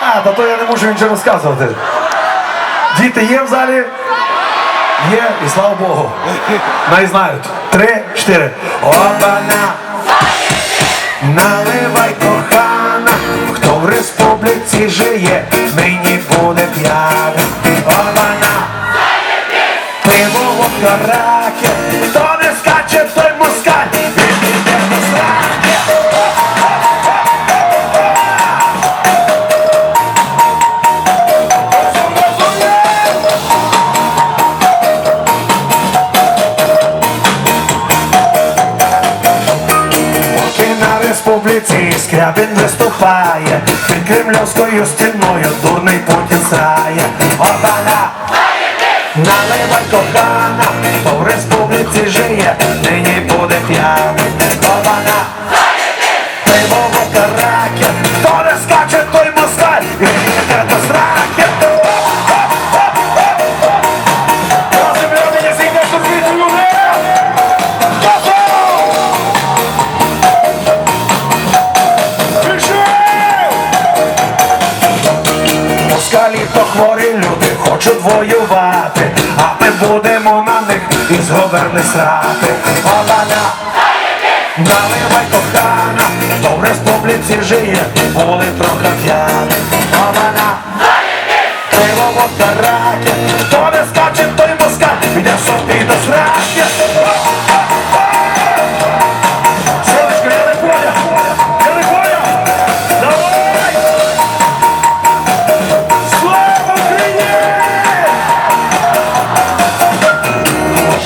А, та то я не можу нічого розказувати. Діти є в залі? Є, і слава Богу. Най знають. Три, чотири. Обана. Наливай кохана, хто в республіці жиє, нині буде п'яний. Обана. Пиво водка раки, хто не скаче, той на республіці Скрябін виступає, під кремлівською стіною дурний Путін срає. Обана! Наливай кохана, то в республіці жиє, нині буде п'яний. Москалі то хворі люди хочуть воювати, а ми будемо на них із говерни срати. Обана, наливай кохана, хто в республіці жиє, були трохи п'яні. Обана, пиво водка раки, хто не скаче, той москаль, йде собі до сраки.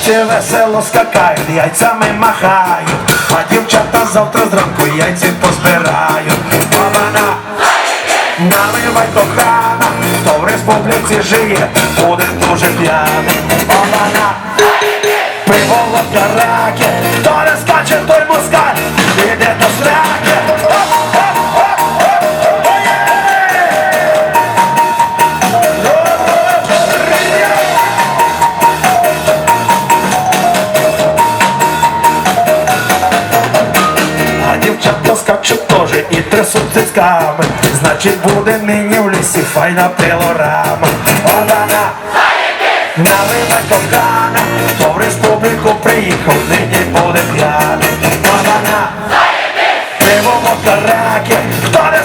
Хлопці весело скакають, яйцями махають, а дівчата завтра зранку яйці позбирають. Бабана, наливай кохана, хто в республіці жиє, буде дуже п'яний. Бабана, пиво водка раки, хто не скаче, той москаль, і трясуть цицьками Значить буде нині в лісі файна пилорама. Одана Наливай кохана Хто в республіку приїхав, нині буде п'яний. Одана Пиво водка Хто не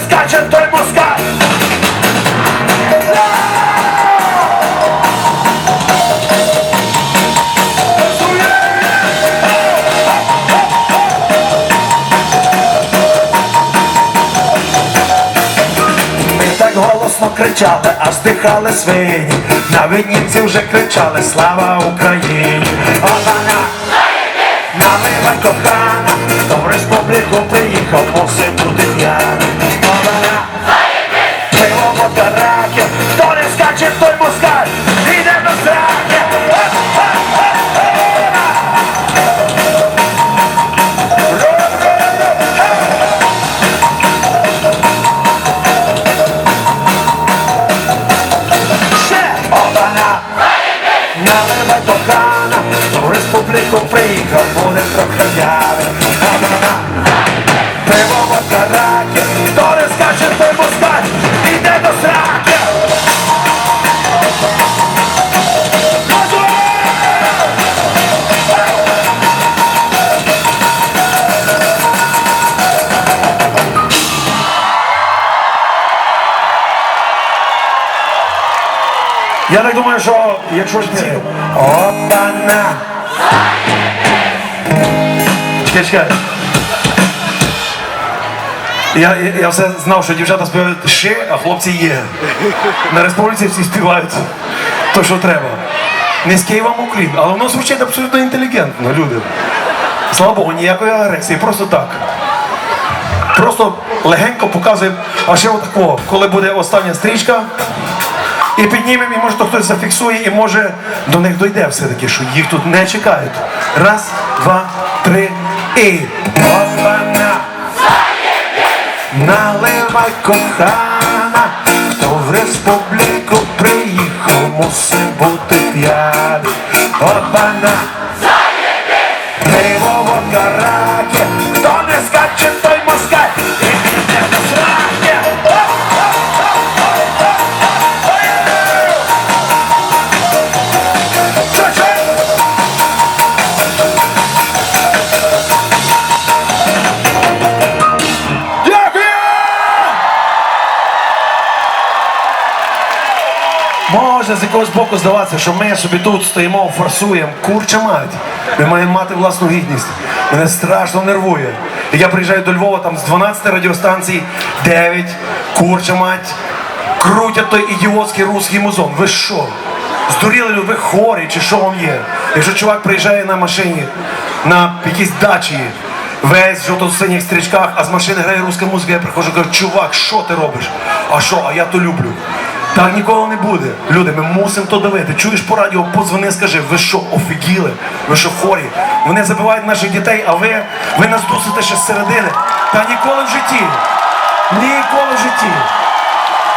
кричали, аж здихали свині. На німці вже кричали Слава Україні! Обана! Наливай кохана, хто в республіку приїхав, мусить бути п'яний. Обана! Пиво водка Я так думаю, що якщо ж ці... Опана! Чекай, чекай. Я, я, все знав, що дівчата співають ще, а хлопці є. На республіці всі співають то, що треба. Не з Києва Україн, але воно звучить абсолютно інтелігентно, люди. Слава Богу, ніякої агресії, просто так. Просто легенько показує, а ще отако, коли буде остання стрічка, і піднімемо, і може то хтось зафіксує, і може до них дойде все-таки, що їх тут не чекають. Раз, два, три і Опана! Наливай кохана, хто в республіку приїхав, мусить бути п'яний. Опана! Може з якогось боку здаватися, що ми собі тут стоїмо, форсуємо. Курча мать. Ми маємо мати власну гідність. Мене страшно нервує. І я приїжджаю до Львова, там з 12 радіостанцій 9, курча мать, крутять той ідіотський русський музон. Ви що? Здуріли ви хворі чи що вам є? Якщо чувак приїжджає на машині, на якійсь дачі, весь в жовто-синіх стрічках, а з машини грає руська музика, я приходжу і кажу, чувак, що ти робиш? А що, а я то люблю. Так ніколи не буде. Люди, ми мусимо то давити. Чуєш по радіо, подзвони, скажи, ви що, офігіли? Ви що хворі? Вони забивають наших дітей, а ви, ви нас дусите ще з середини. Та ніколи в житті. Ніколи в житті.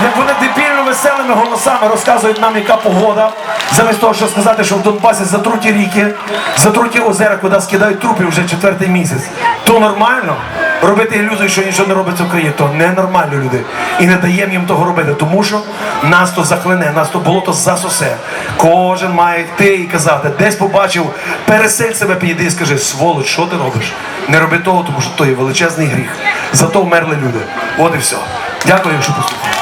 Як вони дебільно веселими голосами розказують нам, яка погода, замість того, щоб сказати, що в Донбасі затруті ріки, затруті озера, куди скидають трупи вже четвертий місяць. То нормально робити ілюзію, що нічого не робиться в країні, то ненормально люди. І не даємо їм того робити, тому що нас то захлине, нас то болото засосе. Кожен має йти і казати, десь побачив, пересель себе, підійди і скажи, сволоч, що ти робиш? Не роби того, тому що то є величезний гріх. Зато вмерли люди. От і все. Дякую, що послухали.